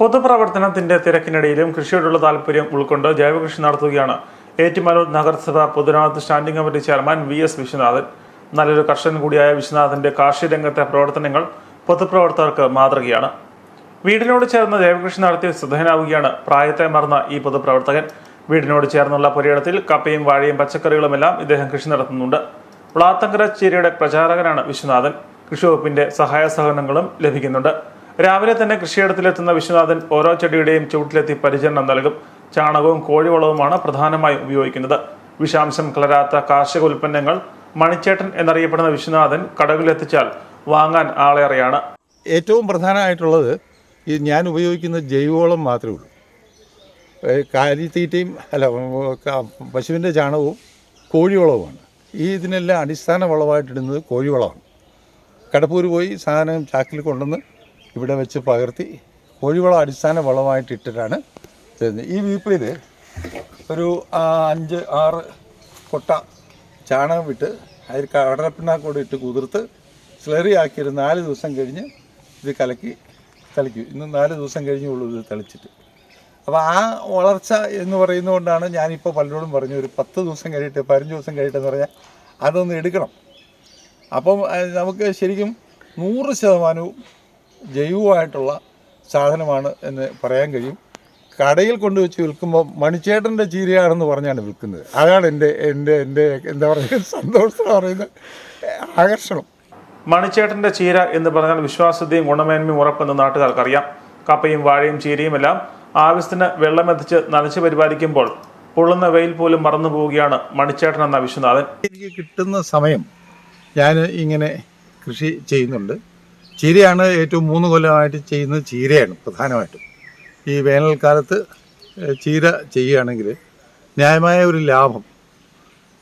പൊതുപ്രവർത്തനത്തിന്റെ തിരക്കിനിടയിലും കൃഷിയോടുള്ള താല്പര്യം ഉൾക്കൊണ്ട് ജൈവകൃഷി നടത്തുകയാണ്. ഏറ്റുമാനൂർ നഗരസഭ പൊതുനാഥ് standing committee chairman V S Viswanathan. നല്ലൊരു കർഷകൻ കൂടിയായ വിശ്വനാഥന്റെ കാർഷിക രംഗത്തെ പ്രവർത്തനങ്ങൾ പൊതുപ്രവർത്തകർക്ക് മാതൃകയാണ്. വീടിനോട് ചേർന്ന് ജൈവകൃഷി നടത്തി ശ്രദ്ധേയനാവുകയാണ് പ്രായത്തെ മറന്ന ഈ പൊതുപ്രവർത്തകൻ. വീടിനോട് ചേർന്നുള്ള പുരയിടത്തിൽ കപ്പയും വാഴയും പച്ചക്കറികളുമെല്ലാം ഇദ്ദേഹം കൃഷി നടത്തുന്നുണ്ട്. വളാത്തങ്കര ചേരിയുടെ പ്രചാരകനാണ് വിശ്വനാഥൻ. കൃഷി വകുപ്പിന്റെ സഹായ സഹകരണങ്ങളും ലഭിക്കുന്നുണ്ട്. രാവിലെ തന്നെ കൃഷിയിടത്തിലെത്തുന്ന വിശ്വനാഥൻ ഓരോ ചെടിയുടെയും ചുവട്ടിലെത്തി പരിചരണം നൽകും. ചാണകവും കോഴിവളവുമാണ് പ്രധാനമായും ഉപയോഗിക്കുന്നത്. വിഷാംശം കലരാത്ത കാർഷിക ഉൽപ്പന്നങ്ങൾ മണിച്ചേട്ടൻ എന്നറിയപ്പെടുന്ന വിശ്വനാഥൻ കടകളിലെത്തിച്ചാൽ വാങ്ങാൻ ആളേറെയാണ് ഏറ്റവും പ്രധാനമായിട്ടുള്ളത് ഈ ഞാൻ ഉപയോഗിക്കുന്ന ജൈവവളം മാത്രമേ ഉള്ളൂ. കാലിത്തീറ്റയും അല്ല പശുവിന്റെ ചാണകവും കോഴിവളവുമാണ്. ഈ ഇതിനെല്ലാം അടിസ്ഥാന വളമായിട്ടിടുന്നത് കോഴിവളമാണ്. കടപ്പൂർ പോയി സാധനം ചാക്കിൽ കൊണ്ടുവന്ന് ഇവിടെ വെച്ച് പകർത്തി കോഴിവളം അടിസ്ഥാന വളമായിട്ട് ഇട്ടിട്ടാണ് തരുന്നത് ഈ വീപ്പിൽ ഒരു അഞ്ച് ആറ് കൊട്ട ചാണകം വിട്ട് അതിൽ കടലപ്പിണ്ണാക്കൂടെ ഇട്ട് കുതിർത്ത് സ്ലറി ആക്കി ഒരു നാല് ദിവസം കഴിഞ്ഞ് ഇത് കലക്കി തളിക്കും. ഇന്ന് നാല് ദിവസം കഴിഞ്ഞുള്ളൂ ഇത് തളിച്ചിട്ട്. അപ്പോൾ ആ വളർച്ച എന്ന് പറയുന്നതുകൊണ്ടാണ് ഞാനിപ്പോൾ പലരോടും പറഞ്ഞു ഒരു പത്ത് ദിവസം കഴിയിട്ട് പതിനഞ്ച് ദിവസം കഴിയിട്ടെന്ന് പറഞ്ഞാൽ അതൊന്ന് എടുക്കണം. അപ്പം നമുക്ക് ശരിക്കും നൂറ് ശതമാനവും ജൈവമായിട്ടുള്ള സാധനമാണ് എന്ന് പറയാൻ കഴിയും. കടയിൽ കൊണ്ടുവച്ച് വിൽക്കുമ്പോൾ മണിച്ചേട്ടന്റെ ചീരയാണെന്ന് പറഞ്ഞാണ് വിൽക്കുന്നത്. അതാണ് എന്റെ എന്റെ എന്റെ എന്താ പറയുക സന്തോഷം എന്ന് പറയുന്ന ആകർഷണം. മണിച്ചേട്ടന്റെ ചീര എന്ന് പറഞ്ഞാൽ വിശ്വാസ്യതയും ഗുണമേന്മയും ഉറപ്പെന്ന് നാട്ടുകാർക്കറിയാം. കപ്പയും വാഴയും ചീരയും എല്ലാം ആവശ്യത്തിന് വെള്ളമെത്തിച്ച് നനച്ച് പരിപാലിക്കുമ്പോൾ പൊള്ളുന്ന വെയിൽ പോലും മറന്നു പോവുകയാണ് മണിച്ചേട്ടൻ എന്ന വിശ്വനാഥൻ. എനിക്ക് കിട്ടുന്ന സമയം ഞാൻ ഇങ്ങനെ കൃഷി ചെയ്യുന്നുണ്ട്. ചീരയാണ് ഏറ്റവും മൂന്ന് കൊല്ലമായിട്ട് ചെയ്യുന്നത് ചീരയാണ് പ്രധാനമായിട്ടും. ഈ വേനൽക്കാലത്ത് ചീര ചെയ്യുകയാണെങ്കിൽ ന്യായമായ ഒരു ലാഭം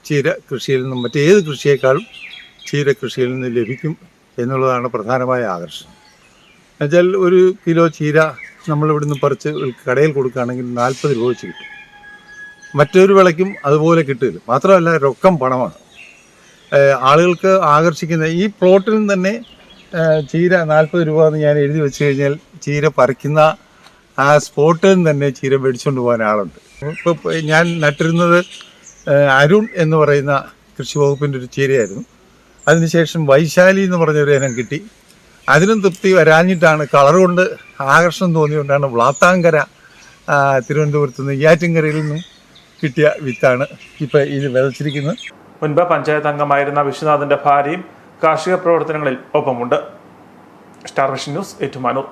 ചീര കൃഷിയിൽ നിന്നും മറ്റേത് കൃഷിയേക്കാളും ചീര കൃഷിയിൽ നിന്ന് ലഭിക്കും എന്നുള്ളതാണ് പ്രധാനമായ ആകർഷണം. എന്നുവെച്ചാൽ ഒരു കിലോ ചീര നമ്മളിവിടുന്ന് പറിച്ച് കടയിൽ കൊടുക്കുകയാണെങ്കിൽ നാൽപ്പത് രൂപ വെച്ച് കിട്ടും. മറ്റൊരു വിളയ്ക്കും അതുപോലെ കിട്ടില്ല. മാത്രമല്ല രൊക്കം പണമാണ്. ആളുകൾക്ക് ആകർഷിക്കുന്ന ഈ പ്ലോട്ടിൽ തന്നെ ചീര നാൽപ്പത് രൂപ എന്ന് ഞാൻ എഴുതി വെച്ച് കഴിഞ്ഞാൽ ചീര പറിക്കുന്ന ആ സ്പോട്ടിൽ നിന്ന് തന്നെ ചീര മേടിച്ചുകൊണ്ട് പോകാൻ ആളുണ്ട്. ഇപ്പോൾ ഞാൻ നട്ടിരുന്നത് അരുൺ എന്ന് പറയുന്ന കൃഷി വകുപ്പിന്റെ ഒരു ചീരയായിരുന്നു. അതിനുശേഷം വൈശാലി എന്ന് പറഞ്ഞൊരു ഇനം കിട്ടി. അതിനും തൃപ്തി വരാഞ്ഞിട്ടാണ് കളർ കൊണ്ട് ആകർഷണം തോന്നിയുകൊണ്ടാണ് വ്ളാത്താങ്കര തിരുവനന്തപുരത്ത് നിന്ന് യാറ്റിങ്കരയിൽ നിന്നും കിട്ടിയ വിത്താണ് ഇപ്പം ഇത് വിതച്ചിരിക്കുന്നത്. മുൻപ് പഞ്ചായത്ത് അംഗമായിരുന്ന വിശ്വനാഥിന്റെ ഭാര്യയും കാർഷിക പ്രവർത്തനങ്ങളിൽ ഒപ്പമുണ്ട്. Star vision news Ettumanoor.